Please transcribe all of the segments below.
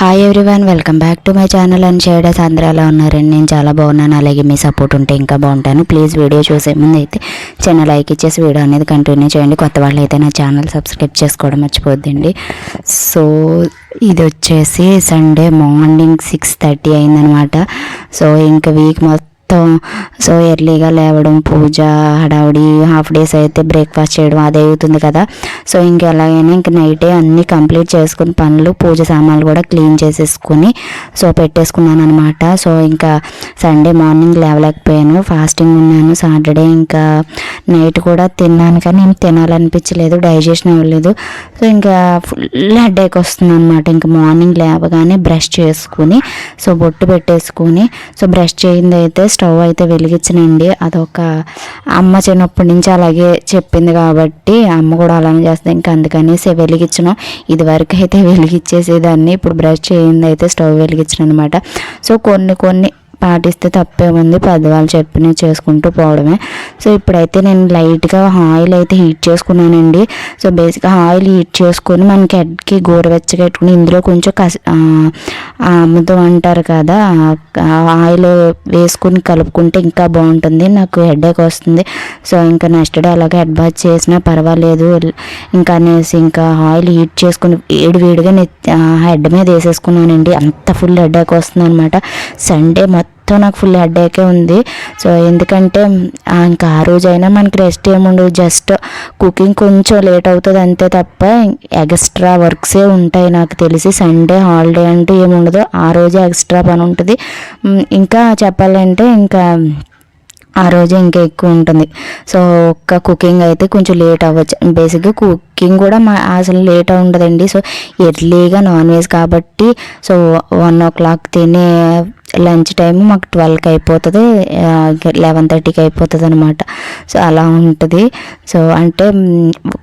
Hi everyone welcome back to my channel and shaders అందరూ ఎలా ఉన్నారండి? నేను చాలా బాగున్నాను. అలాగే మీ సపోర్ట్ ఉంటే ఇంకా బాగుంటాను. ప్లీజ్ వీడియో చూసే ముందు అయితే చిన్న లైక్ ఇచ్చేసి వీడియో అనేది కంటిన్యూ చేయండి. కొత్త వాళ్ళు అయితే నా ఛానల్ సబ్స్క్రైబ్ చేసుకోవడం మర్చిపోద్దండి. సో ఇది వచ్చేసి సండే మార్నింగ్ సిక్స్ థర్టీ అయిందనమాట సో ఇంకా వీక్ మొత్తం మొత్తం. సో ఎర్లీగా లేవడం పూజ హడావుడి హాఫ్ డేస్ అయితే బ్రేక్ఫాస్ట్ చేయడం అదే అవుతుంది కదా. సో ఇంక ఎలాగైనా ఇంక నైటే అన్నీ కంప్లీట్ చేసుకుని పనులు పూజ సామాన్లు కూడా క్లీన్ చేసేసుకుని సో పెట్టేసుకున్నాను అనమాట సో ఇంకా సండే మార్నింగ్ లేవలేకపోయాను ఫాస్టింగ్ ఉన్నాను. సాటర్డే ఇంకా నైట్ కూడా తిన్నాను కానీ ఏం తినాలనిపించలేదు డైజెషన్ అవ్వలేదు. సో ఇంకా ఫుల్ హెడేక్ వస్తుంది అనమాట ఇంకా మార్నింగ్ లేవగానే బ్రష్ చేసుకుని సో బొట్టు పెట్టేసుకుని సో బ్రష్ చేయింది అయితే స్టవ్ అయితే వెలిగించనండి. అదొక అమ్మ చిన్నప్పటి నుంచి అలాగే చెప్పింది కాబట్టి అమ్మ కూడా అలానే చేస్తుంది. ఇంకా అందుకనేసి వెలిగించను. ఇది వరకు అయితే వెలిగించేసేదాన్ని. ఇప్పుడు బ్రష్ చేయింది అయితే స్టవ్ వెలిగించను అనమాట సో కొన్ని కొన్ని పాటిస్తే తప్పే ఉంది. పెద్దవాళ్ళు చెప్పినవి చేసుకుంటూ పోవడమే. సో ఇప్పుడైతే నేను లైట్గా ఆయిల్ అయితే హీట్ చేసుకున్నానండి. సో బేసిక్గా ఆయిల్ హీట్ చేసుకొని మనకి హెడ్కి గోరువెచ్చగా పెట్టుకుని ఇందులో కొంచెం కస అమ్ముతూ అంటారు కదా ఆయిల్ వేసుకుని కలుపుకుంటే ఇంకా బాగుంటుంది. నాకు హెడేక్ వస్తుంది. సో ఇంకా నెక్స్ట్ డే అలాగే హెడ్ బాత్ చేసినా పర్వాలేదు. ఇంకా అనేసి ఇంకా ఆయిల్ హీట్ చేసుకుని వేడి వేడిగా హెడ్ మీద వేసేసుకున్నానండి. అంత ఫుల్ హెడేక్ వస్తుంది అనమాట సండే మొత్తం నాకు ఫుల్ హెడేకే ఉంది. సో ఎందుకంటే ఇంకా ఆ రోజైనా మనకి రెస్ట్ ఏముండదు జస్ట్ కుకింగ్ కొంచెం లేట్ అవుతుంది అంతే తప్ప ఎక్స్ట్రా వర్క్సే ఉంటాయి నాకు తెలిసి. సండే హాలిడే అంటూ ఏముండదు ఆ రోజే ఎక్స్ట్రా పని ఉంటుంది. ఇంకా చెప్పాలంటే ఇంకా ఆ రోజు ఇంకా ఎక్కువ ఉంటుంది. సో ఒక్క కుకింగ్ అయితే కొంచెం లేట్ అవ్వచ్చు. బేసిక్గా కుకింగ్ కూడా మా అసలు లేట్ ఉండదండి. సో ఎర్లీగా నాన్ వెజ్ కాబట్టి సో వన్ ఓ క్లాక్ తినే లంచ్ టైం మాకు ట్వెల్వ్కి అయిపోతుంది లెవెన్ థర్టీకి అయిపోతుంది అనమాట సో అలా ఉంటుంది. సో అంటే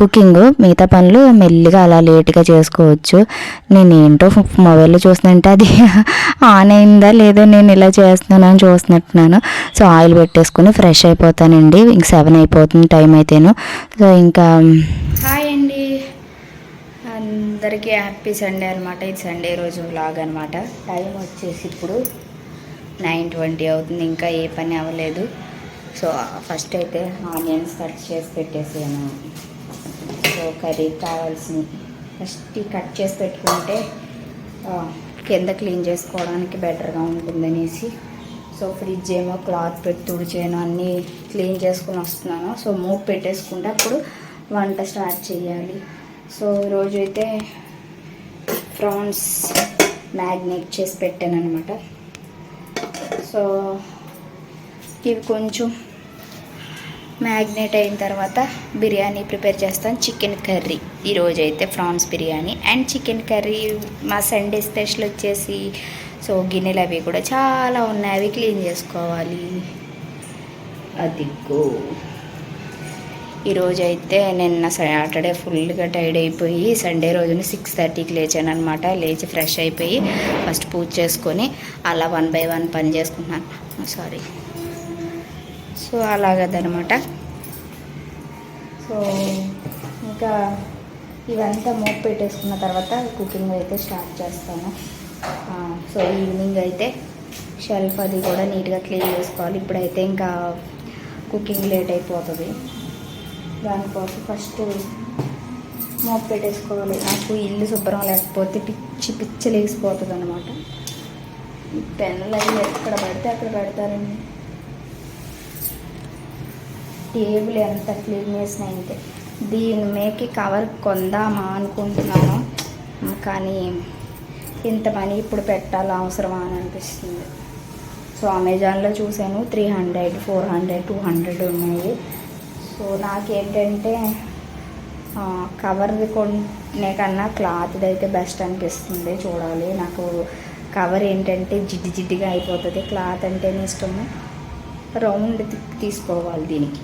కుకింగ్ మిగతా పనులు మెల్లిగా అలా లేట్గా చేసుకోవచ్చు. నేను ఏంటో మొబైల్లో చూస్తుందంటే అది ఆన్ అయిందా లేదో నేను ఇలా చేస్తున్నాను అని చూస్తున్నట్టున్నాను. సో ఆయిల్ పెట్టేసుకుని ఫ్రెష్ అయిపోతానండి. ఇంక సెవెన్ అయిపోతుంది టైం అయితేను. సో ఇంకా హాయ్ అండి. అందరికీ హ్యాపీ సండే అనమాట ఇది సండే రోజు వ్లాగ్ అనమాట టైం వచ్చేసి ఇప్పుడు నైన్ ట్వంటీ అవుతుంది ఇంకా ఏ పని అవ్వలేదు. సో ఫస్ట్ అయితే ఆనియన్స్ కట్ చేసి పెట్టేసాను. సో కర్రీ కావాల్సిన ఫస్ట్ కట్ చేసి పెట్టుకుంటే కింద క్లీన్ చేసుకోవడానికి బెటర్గా ఉంటుందనేసి సో ఫ్రిడ్జ్ ఏమో క్లాత్ పెట్టి తుడిచాను అన్నీ క్లీన్ చేసుకుని వస్తున్నాను. సో మూవ్ పెట్టేసుకుంటే అప్పుడు వంట స్టార్ట్ చేయాలి. సో ఈరోజు అయితే ప్రాన్స్ మ్యాగ్నేట్ చేసి పెట్టాను అనమాట సో ఇవి కొంచెం మ్యాగ్నేట్ అయిన తర్వాత బిర్యానీ ప్రిపేర్ చేస్తాను. Chicken curry. ఈరోజు అయితే prawns biryani and chicken curry మా సండే స్పెషల్ వచ్చేసి సో గిన్నెలు అవి కూడా చాలా ఉన్నాయి. అవి క్లీన్ చేసుకోవాలి. అదిగో. ఈరోజు అయితే నిన్న సాటర్డే ఫుల్గా టైర్డ్ అయిపోయి సండే రోజున సిక్స్ థర్టీకి లేచాను అనమాట లేచి ఫ్రెష్ అయిపోయి ఫస్ట్ పూజ చేసుకొని అలా వన్ బై వన్ పని చేసుకుంటున్నాను. సారీ. సో అలాగదనమాట సో ఇంకా ఇవంతా మోపు పెట్టేసుకున్న తర్వాత కుకింగ్ అయితే స్టార్ట్ చేస్తాను. సో ఈవినింగ్ అయితే షెల్ఫ్ అది కూడా నీట్గా క్లీన్ చేసుకోవాలి. ఇప్పుడైతే ఇంకా కుకింగ్ లేట్ అయిపోతుంది. దానికోసం ఫస్ట్ మోపు పెట్టేసుకోవాలి. నాకు ఇల్లు శుభ్రం లేకపోతే పిచ్చి పిచ్చి లేసిపోతుంది అనమాట ఈ పెన్నులు అవి ఎక్కడ పడితే అక్కడ పెడతారండి. టేబుల్ ఎంత క్లీన్ చేసినా అయితే దీని మేకి కవర్ కొందామా అనుకుంటున్నాను. కానీ ఇంత మనీ ఇప్పుడు పెట్టాలా అవసరమా అని అనిపిస్తుంది. సో అమెజాన్లో చూశాను. Three hundred four hundred two hundred ఉన్నాయి. సో నాకేంటంటే కవర్ది కొనే కన్నా క్లాత్ది అయితే బెస్ట్ అనిపిస్తుంది చూడాలి. నాకు కవర్ ఏంటంటే జిడ్డు జిడ్డుగా అయిపోతుంది. క్లాత్ అంటేనే ఇష్టము. రౌండ్ తీసుకోవాలి దీనికి.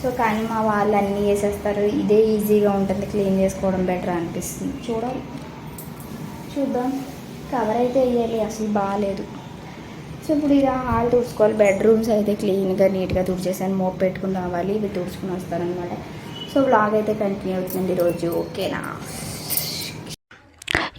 సో కానీ మా వాళ్ళు అన్నీ వేసేస్తారు. ఇదే ఈజీగా ఉంటుంది. క్లీన్ చేసుకోవడం బెటర్ అనిపిస్తుంది. చూడాలి. చూద్దాం. కవర్ అయితే వేయాలి. అసలు బాగాలేదు సో ఇప్పుడు ఇక హాల్ తుడుచుకోవాలి. బెడ్రూమ్స్ అయితే క్లీన్గా నీట్గా తుడిచేసాను. మోప్ పెట్టుకుని రావాలి. ఇవి తుడుచుకుని వస్తారనమాట సో బ్లాగ్ అయితే కంటిన్యూ అవుతుంది ఈరోజు. ఓకేనా?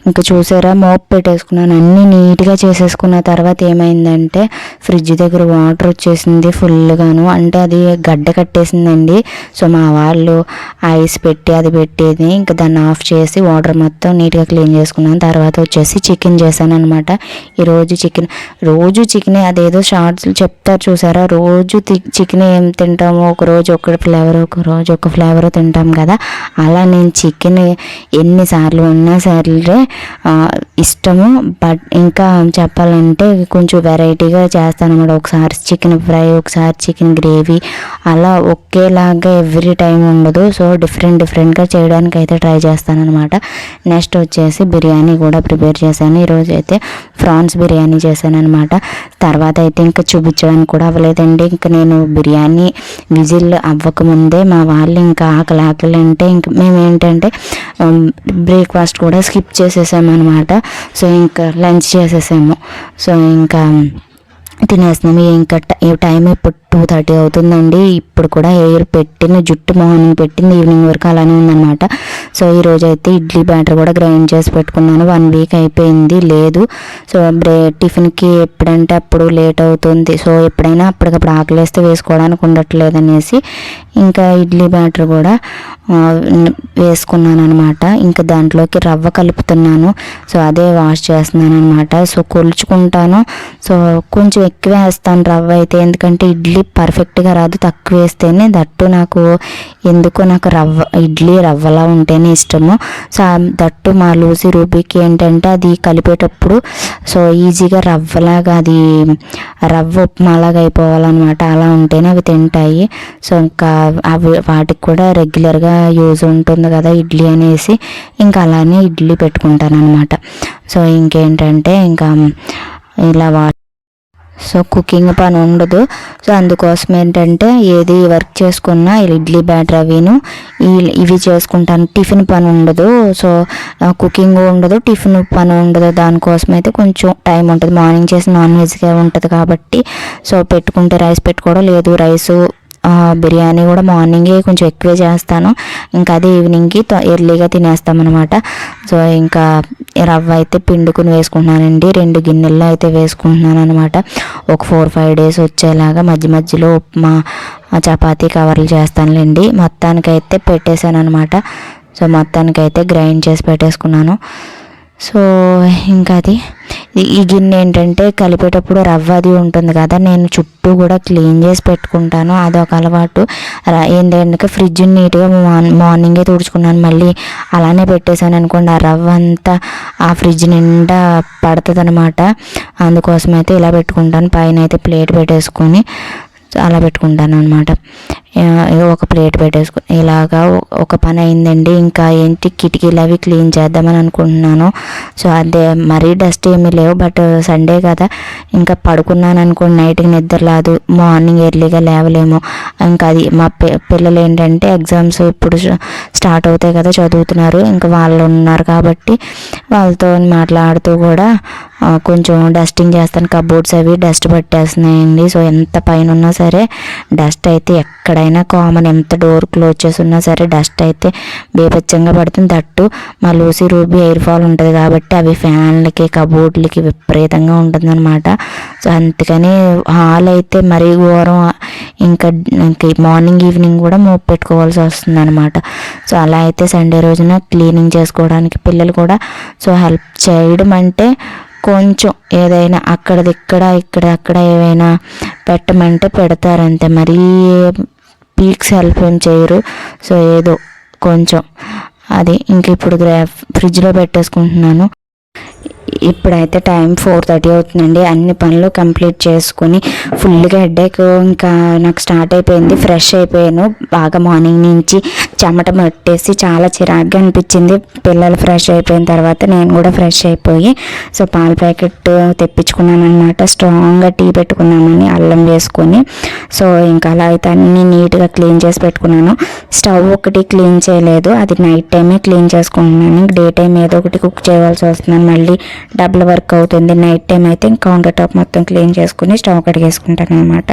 ఇంకా చూసారా మోప్ పెట్టేసుకున్నాను. అన్నీ నీట్గా చేసేసుకున్న తర్వాత ఏమైందంటే ఫ్రిడ్జ్ దగ్గర వాటర్ వచ్చేసింది ఫుల్గాను. అంటే అది గడ్డ కట్టేసిందండి. సో మా వాళ్ళు ఐస్ పెట్టి అది పెట్టేది. ఇంకా దాన్ని ఆఫ్ చేసి వాటర్ మొత్తం నీట్గా క్లీన్ చేసుకున్నాను. తర్వాత వచ్చేసి చికెన్ చేశాను అనమాట ఈరోజు చికెన్ రోజు చికెన్ అదేదో షార్ట్స్ చెప్తారు చూసారా? రోజు చికెన్ ఏం తింటామో ఒక రోజు ఒక ఫ్లేవర్ ఒక రోజు ఒక ఫ్లేవర్ తింటాం కదా. అలా నేను చికెన్ ఎన్నిసార్లు ఉన్నా సరే ఇష్టము. బట్ ఇంకా చెప్పాలంటే కొంచెం వెరైటీగా చేస్తాను అనమాట ఒకసారి చికెన్ ఫ్రై ఒకసారి చికెన్ గ్రేవీ. అలా ఒకేలాగా ఎవ్రీ టైం ఉండదు. సో డిఫరెంట్ డిఫరెంట్గా చేయడానికి అయితే ట్రై చేస్తాను అనమాట నెక్స్ట్ వచ్చేసి బిర్యానీ కూడా ప్రిపేర్ చేశాను. ఈరోజు అయితే ఫ్రాన్స్ బిర్యానీ చేశాను అనమాట తర్వాత అయితే ఇంకా చూపించడానికి కూడా అవ్వలేదండి. ఇంకా నేను బిర్యానీ విజిల్ అవ్వకముందే మా వాళ్ళు ఇంకా ఆకలి ఆకలి అంటే ఇంక మేము ఏంటంటే బ్రేక్ఫాస్ట్ కూడా స్కిప్ చేసేసామన్నమాట. సో ఇంకా లంచ్ చేసేసాము. సో ఇంకా తినేస్తున్నాము ఇంకా టైం ఇప్పుడు టూ థర్టీ అవుతుందండి. ఇప్పుడు కూడా ఎయిర్ పెట్టిన జుట్టు మార్నింగ్ పెట్టింది ఈవినింగ్ వరకు అలానే ఉందన్నమాట. సో ఈరోజు అయితే ఇడ్లీ బ్యాటర్ కూడా గ్రైండ్ చేసి పెట్టుకున్నాను. వన్ వీక్ అయిపోయింది లేదు. సో బ్రే టిఫిన్కి ఎప్పుడంటే అప్పుడు లేట్ అవుతుంది. సో ఎప్పుడైనా అప్పటికప్పుడు ఆకలేస్తే వేసుకోవడానికి ఉండట్లేదు అనేసి ఇంకా ఇడ్లీ బ్యాటర్ కూడా వేసుకున్నాను అనమాట ఇంకా దాంట్లోకి రవ్వ కలుపుతున్నాను. సో అదే వాష్ చేస్తున్నాను అనమాట సో కొలుచుకుంటాను. సో కొంచెం ఎక్కువ వేస్తాను రవ్వ అయితే. ఎందుకంటే ఇడ్లీ పర్ఫెక్ట్గా రాదు తక్కువ వేస్తేనే దట్టు నాకు ఎందుకో నాకు రవ్వ ఇడ్లీ రవ్వలా ఉంటేనే ఇష్టము. సో దట్టు మా లూసి రూబీకి ఏంటంటే అది కలిపేటప్పుడు సో ఈజీగా రవ్వలాగా అది రవ్వ ఉప్మాలాగా అయిపోవాలన్నమాట. అలా ఉంటేనే అవి తింటాయి. సో ఇంకా అవి వాటికి కూడా రెగ్యులర్గా యూజ్ ఉంటుంది కదా ఇడ్లీ అనేసి. ఇంకా అలానే ఇడ్లీ పెట్టుకుంటాను అనమాట సో ఇంకేంటంటే ఇంకా ఇలా వా సో కుకింగ్ పని ఉండదు. సో అందుకోసం ఏంటంటే ఏది వర్క్ చేసుకున్నా ఇడ్లీ బ్యాటర్ అవిను ఇవి చేసుకుంటాను. టిఫిన్ పని ఉండదు. సో కుకింగ్ ఉండదు టిఫిన్ పని ఉండదు. దానికోసం అయితే కొంచెం టైం ఉంటుంది. మార్నింగ్ చేసి నాన్ వెజ్గా ఉంటుంది కాబట్టి. సో పెట్టుకుంటే రైస్ పెట్టుకోవడం లేదు. రైస్ బిర్యానీ కూడా మార్నింగే కొంచెం ఎక్కువే చేస్తాను. ఇంకా అదే ఈవినింగ్కి ఎర్లీగా తినేస్తామన్నమాట. సో ఇంకా రవ్వ అయితే పిండుకుని వేసుకుంటున్నానండి. రెండు గిన్నెల్లో అయితే వేసుకుంటున్నాను అనమాట ఒక ఫోర్ ఫైవ్ డేస్ వచ్చేలాగా మధ్య మధ్యలో ఉప్మా చపాతీ కవర్లు చేస్తానులేండి. మొత్తానికైతే పెట్టేశాను అనమాట సో మొత్తానికైతే గ్రైండ్ చేసి పెట్టేసుకున్నాను. సో ఇంకా అది ఈ గిన్నె ఏంటంటే కలిపేటప్పుడు రవ్వ అది ఉంటుంది కదా నేను చుట్టూ కూడా క్లీన్ చేసి పెట్టుకుంటాను. అదొక అలవాటు. ఏంటంటే ఫ్రిడ్జ్ నీట్గా మార్నింగే తుడుచుకున్నాను. మళ్ళీ అలానే పెట్టేశాను అనుకోండి ఆ రవ్వ అంతా ఆ ఫ్రిడ్జ్ నిండా పడుతుంది అనమాట అందుకోసం అయితే ఇలా పెట్టుకుంటాను. పైన అయితే ప్లేట్ పెట్టేసుకొని అలా పెట్టుకుంటాను అనమాట ఒక ప్లేట్ పెట్టేసుకుని ఇలాగా ఒక పని అయిందండి. ఇంకా ఏంటి కిటికీలు అవి క్లీన్ చేద్దామని అనుకుంటున్నాను. సో అదే మరీ డస్ట్ ఏమీ లేవు బట్ సండే కదా. ఇంకా పడుకున్నాను అనుకోండి నైట్కి నిద్ర రాదు. మార్నింగ్ ఎర్లీగా లేవలేము. ఇంకా అది మా పిల్లలు ఏంటంటే ఎగ్జామ్స్ ఇప్పుడు స్టార్ట్ అవుతాయి కదా చదువుతున్నారు. ఇంకా వాళ్ళు ఉన్నారు కాబట్టి వాళ్ళతో మాట్లాడుతూ కూడా కొంచెం డస్టింగ్ చేస్తాను. కబోర్డ్స్ అవి డస్ట్ పట్టేస్తున్నాయండి. సో ఎంత పైన ఉన్నా సరే డస్ట్ అయితే ఎక్కడ ఎక్కడైనా కామన్ ఎంత డోర్ క్లోజ్ చేసి ఉన్నా సరే డస్ట్ అయితే బేపచ్చంగా పడుతుంది. దట్టు మా లూసీ రూబీ ఎయిర్ ఫాల్ ఉంటుంది కాబట్టి అవి ఫ్యాన్లకి కబోర్డ్లకి విపరీతంగా ఉంటుందన్నమాట. సో అందుకని హాల్ అయితే మరీ ఘోరం. ఇంకా మార్నింగ్ ఈవినింగ్ కూడా మోపు పెట్టుకోవాల్సి వస్తుంది అనమాట సో అలా అయితే సండే రోజున క్లీనింగ్ చేసుకోవడానికి పిల్లలు కూడా సో హెల్ప్ చేయడం అంటే కొంచెం ఏదైనా అక్కడది ఇక్కడ ఇక్కడ అక్కడ ఏవైనా పెట్టమంటే పెడతారంతే. మరీ పీక్స్ హెల్ప్ ఏం చేయరు. సో ఏదో కొంచెం. అది ఇంక ఇప్పుడు ఫ్రిడ్జ్లో పెట్టేసుకుంటున్నాను. ఇప్పుడైతే టైం ఫోర్ థర్టీ అవుతుందండి. అన్ని పనులు కంప్లీట్ చేసుకుని ఫుల్గా హెడ్ఏక్ ఇంకా నాకు స్టార్ట్ అయిపోయింది. ఫ్రెష్ అయిపోయాను. బాగా మార్నింగ్ నుంచి చెమట పట్టేసి చాలా చిరాగ్గా అనిపించింది. పిల్లలు ఫ్రెష్ అయిపోయిన తర్వాత నేను కూడా ఫ్రెష్ అయిపోయి సో పాల ప్యాకెట్ తెప్పించుకున్నాను అనమాట స్ట్రాంగ్గా టీ పెట్టుకున్నామని అల్లం వేసుకొని సో ఇంకా అలా అయితే అన్నీ నీట్గా క్లీన్ చేసి పెట్టుకున్నాను. స్టవ్ ఒకటి క్లీన్ చేయలేదు. అది నైట్ టైమే క్లీన్ చేసుకుంటున్నాను. డే టైం ఏదో ఒకటి కుక్ చేయవలసి వస్తున్నాను మళ్ళీ డబుల్ వర్క్ అవుతుంది. నైట్ టైం అయితే ఇంకా కౌంటర్ టాప్ మొత్తం క్లీన్ చేసుకుని స్టవ్ కడిగేసుకుంటాను అనమాట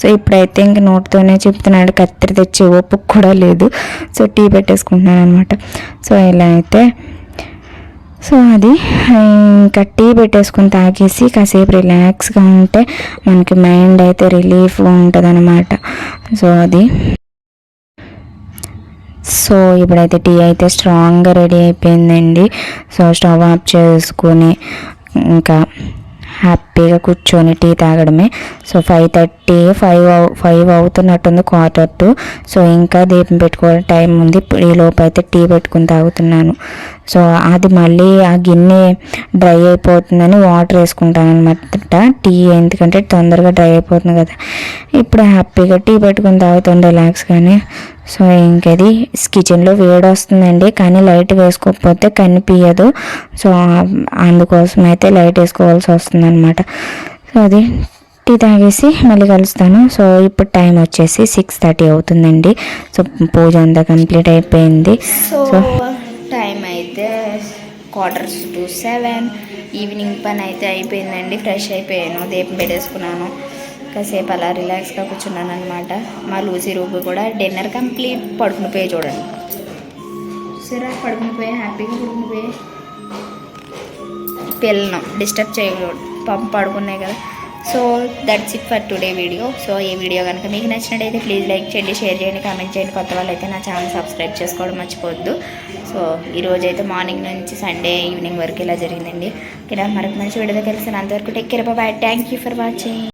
సో ఇప్పుడైతే ఇంక నోటితోనే చెప్తున్నాడు కత్తిరి తెచ్చి ఓపిక కూడా లేదు. సో టీ పెట్టేసుకుంటున్నాను అనమాట సో ఇలా అయితే. సో అది ఇంకా టీ పెట్టేసుకుని తాగేసి కాసేపు రిలాక్స్గా ఉంటే మనకి మైండ్ అయితే రిలీఫ్ ఉంటుంది అనమాట సో అది. సో ఇప్పుడైతే టీ అయితే స్ట్రాంగ్గా రెడీ అయిపోయిందండి. సో స్టవ్ ఆఫ్ చేసుకొని ఇంకా హ్యాపీగా కూర్చొని టీ తాగడమే. So five thirty five five అవుతున్నట్టుంది quarter to so ఇంకా దీపం పెట్టుకోవడం టైం ఉంది. ఇప్పుడు ఈ లోపు అయితే టీ పెట్టుకుని తాగుతున్నాను. సో అది మళ్ళీ ఆ గిన్నె డ్రై అయిపోతుందని వాటర్ వేసుకుంటాను అనమాట టీ ఎందుకంటే తొందరగా డ్రై అయిపోతుంది కదా. ఇప్పుడు హ్యాపీగా టీ పెట్టుకుని తాగుతుంది రిలాక్స్గానే సో ఇంకది కిచెన్లో వేడి వస్తుందండి కానీ లైట్ వేసుకోకపోతే కనిపించదు సో అందుకోసం అయితే లైట్ వేసుకోవాల్సి వస్తుంది అనమాట సో అది టీ తాగేసి మళ్ళీ కలుస్తాను. సో ఇప్పుడు టైం వచ్చేసి సిక్స్ థర్టీ అవుతుందండి. సో పూజ అంతా కంప్లీట్ అయిపోయింది. సో టైం అయితే క్వార్టర్స్ టు సెవెన్ ఈవినింగ్ పని అయితే అయిపోయిందండి. ఫ్రెష్ అయిపోయాను. దీపం పెట్టేసుకున్నాను. కాసేపు అలా రిలాక్స్గా కూర్చున్నాను అనమాట మా లూసీ రూపు కూడా డిన్నర్ కంప్లీట్ పడుకుని పోయి చూడండి. సరే పడుకుని పోయి హ్యాపీగా పడుకుని పోయి. పిల్లను డిస్టర్బ్ చేయకూడదు. పాపం పడుకున్నాయి కదా. So that's it for today video so ఈ వీడియో కనుక మీకు నచ్చినట్టయితే ప్లీజ్ లైక్ చేయండి షేర్ చేయండి కామెంట్ చేయండి. కొత్త వాళ్ళైతే నా ఛానల్ సబ్స్క్రైబ్ చేసుకోవడం మర్చిపోవద్దు. సో ఈరోజైతే మార్నింగ్ నుంచి సండే ఈవినింగ్ వరకు ఇలా జరిగిందండి. ఇక్కడ మరొక మంచి వీడియో కలిసి అంతవరకు take care bye thank you for watching